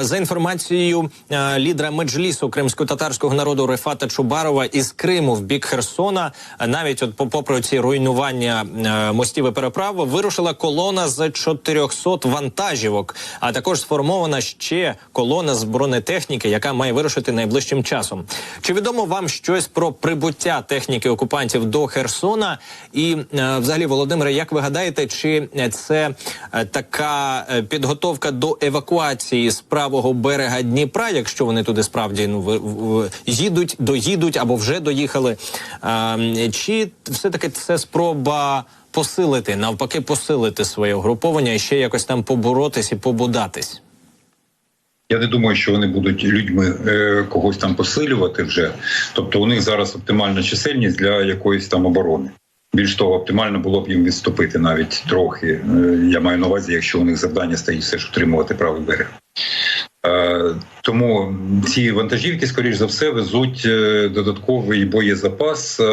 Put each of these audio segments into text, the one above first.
За інформацією лідера меджлісу кримсько-татарського народу Рефата Чубарова із Криму в бік Херсона, навіть от попри ці руйнування мостів і переправ, вирушила колона з 400 вантажівок. А також сформована ще колона з бронетехніки, яка має вирушити найближчим часом. Чи відомо вам щось про прибуття техніки окупантів до Херсона? І взагалі, Володимире, як ви гадаєте, чи це така е, підготовка до евакуації з правого берега Дніпра, якщо вони туди справді ну ви- в- їдуть, доїдуть або вже доїхали? Е, Чи все таки це спроба? Посилити навпаки, посилити своє угруповання і ще якось там поборотись і побудатись. Я не думаю, що вони будуть людьми е, когось там посилювати вже. Тобто у них зараз оптимальна чисельність для якоїсь там оборони. Більш того, оптимально було б їм відступити навіть трохи. Е, я маю на увазі, якщо у них завдання стоїть все ж утримувати правий берег. Е, Тому ці вантажівки, скоріш за все, везуть е, додатковий боєзапас. Е,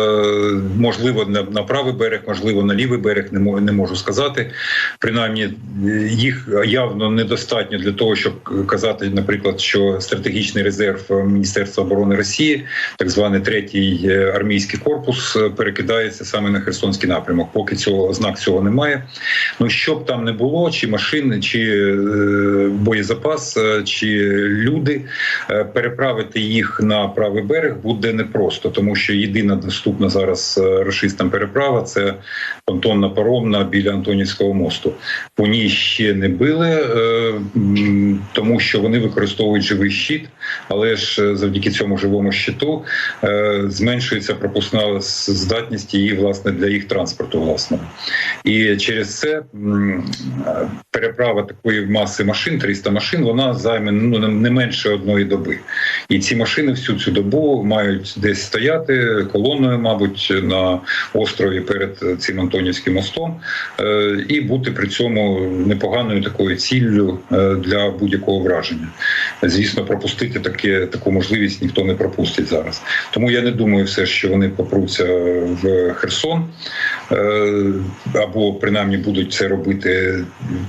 Можливо, на, правий берег, можливо, на лівий берег, не можу, сказати. Принаймні, е, їх явно недостатньо для того, щоб казати, наприклад, що стратегічний резерв Міністерства оборони Росії, так званий третій армійський корпус, перекидається саме на Херсонський напрямок. Поки цього ознак цього немає. Ну що там не було, чи машини, чи боєзапас, чи люди, е, переправити їх на правий берег буде непросто, тому що єдина доступна зараз е, рашистам переправа це понтонна паромна біля Антонівського мосту. По ній ще не били, е, тому що вони використовують живий щит, але ж завдяки цьому живому щиту зменшується пропускна здатність її власне для їх транспорту. Власне. І через це переправа такої маси машин, 300 машин, вона займе ну не- не менше одної доби. І ці машини всю цю добу мають десь стояти колоною, мабуть, на острові перед цим Антонівським мостом, е, і бути при цьому непоганою такою ціллю е, для будь-якого враження. Звісно, пропустити таке таку можливість ніхто не пропустить зараз. Тому я не думаю, все що вони попруться в Херсон. Е, або принаймні будуть це робити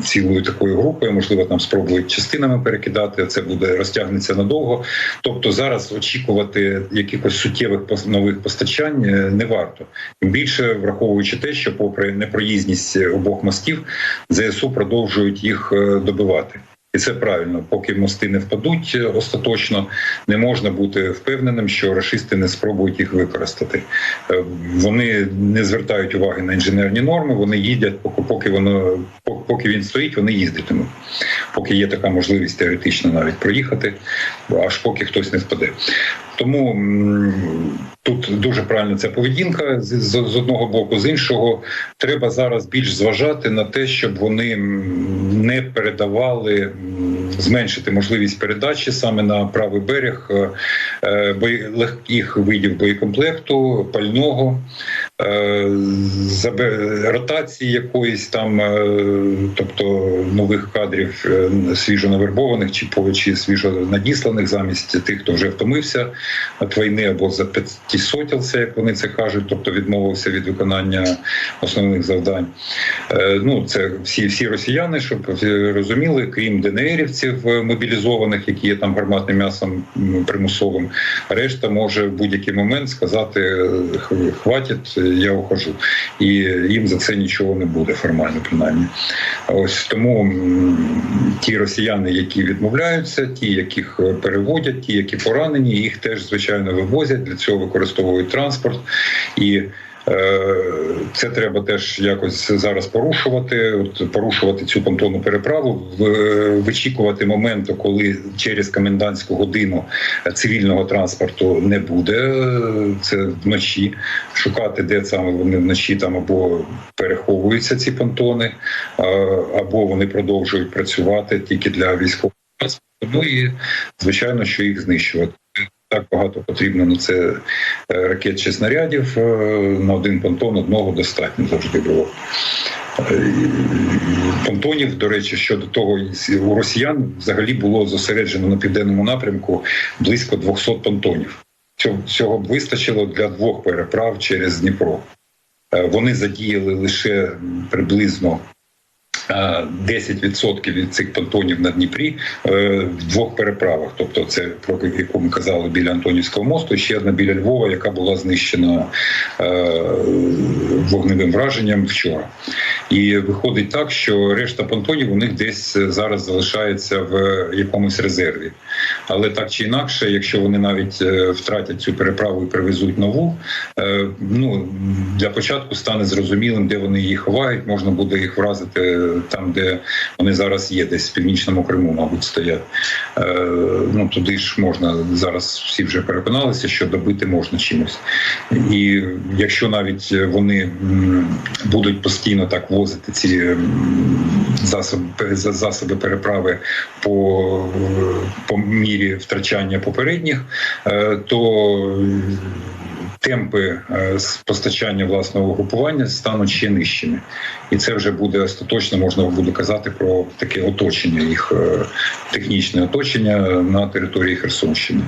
цілою такою групою. Можливо, там спробують частинами перекидати. Це буде розтягнеться надовго. Тобто, зараз очікувати якихось суттєвих нових постачань е, не варто. Більше враховуючи те, що, попри непроїзність обох мостів, ЗСУ продовжують їх е, добивати. І це правильно, поки мости не впадуть остаточно, не можна бути впевненим, що рашисти не спробують їх використати. Е, Вони не звертають уваги на інженерні норми. Вони їдять, поки воно пок- поки він стоїть, вони їздитимуть. Поки є така можливість теоретично навіть проїхати, аж поки хтось не впаде. Тому тут дуже правильна ця поведінка з, з, одного боку, з іншого треба зараз більш зважати на те, щоб вони не передавали, зменшити можливість передачі саме на правий берег е, бої- легких видів боєкомплекту, пального. Е, Ротації якоїсь там, е, тобто нових кадрів свіжо свіжонавербованих чи чи свіжо надісланих замість тих, хто вже втомився від війни або зап'ятісотівся, як вони це кажуть, тобто відмовився від виконання основних завдань. Е, Ну, це всі, всі росіяни, щоб розуміли, крім ДНРівців е, мобілізованих, які є там гарматним м'ясом примусовим, решта може в будь-який момент сказати е, хватить, я ухожу. І їм за це нічого не буде формально, принаймні. Ось тому ті росіяни, які відмовляються, ті, яких переводять, ті, які поранені, їх теж звичайно вивозять. Для цього використовують транспорт і. Е, Це треба теж якось зараз порушувати, от порушувати цю понтонну переправу, в- вичікувати моменту, коли через комендантську годину цивільного транспорту не буде. Це вночі шукати, де саме вони вночі там або переховуються ці понтони, або вони продовжують працювати тільки для військового транспорту. Ну і звичайно, що їх знищувати. Так багато потрібно на це е, ракет чи снарядів. е, На один понтон одного достатньо завжди було. Е, Понтонів, до речі, щодо того, у росіян взагалі було зосереджено на південному напрямку близько 200 понтонів. Цього, б вистачило для двох переправ через Дніпро. Вони задіяли лише приблизно 10% від цих понтонів на Дніпрі е, в двох переправах. Тобто, це про яку ми казали біля Антонівського мосту, ще одна біля Львова, яка була знищена е, вогневим враженням вчора. І виходить так, що решта понтонів у них десь зараз залишається в якомусь резерві. Але так чи інакше, якщо вони навіть е, втратять цю переправу і привезуть нову, е, ну для початку стане зрозумілим, де вони її ховають. Можна буде їх вразити там, де вони зараз є, десь в північному Криму, мабуть, стоять. Е, Ну туди ж можна зараз. Всі вже переконалися, що добити можна чимось. І якщо навіть вони будуть постійно так возити ці засоби засоби переправи по, по мірі втрачання попередніх, е, то темпи е, постачання власного групування стануть ще нижчими, і це вже буде остаточно можна буде казати про таке оточення їх е, технічне оточення на території Херсонщини.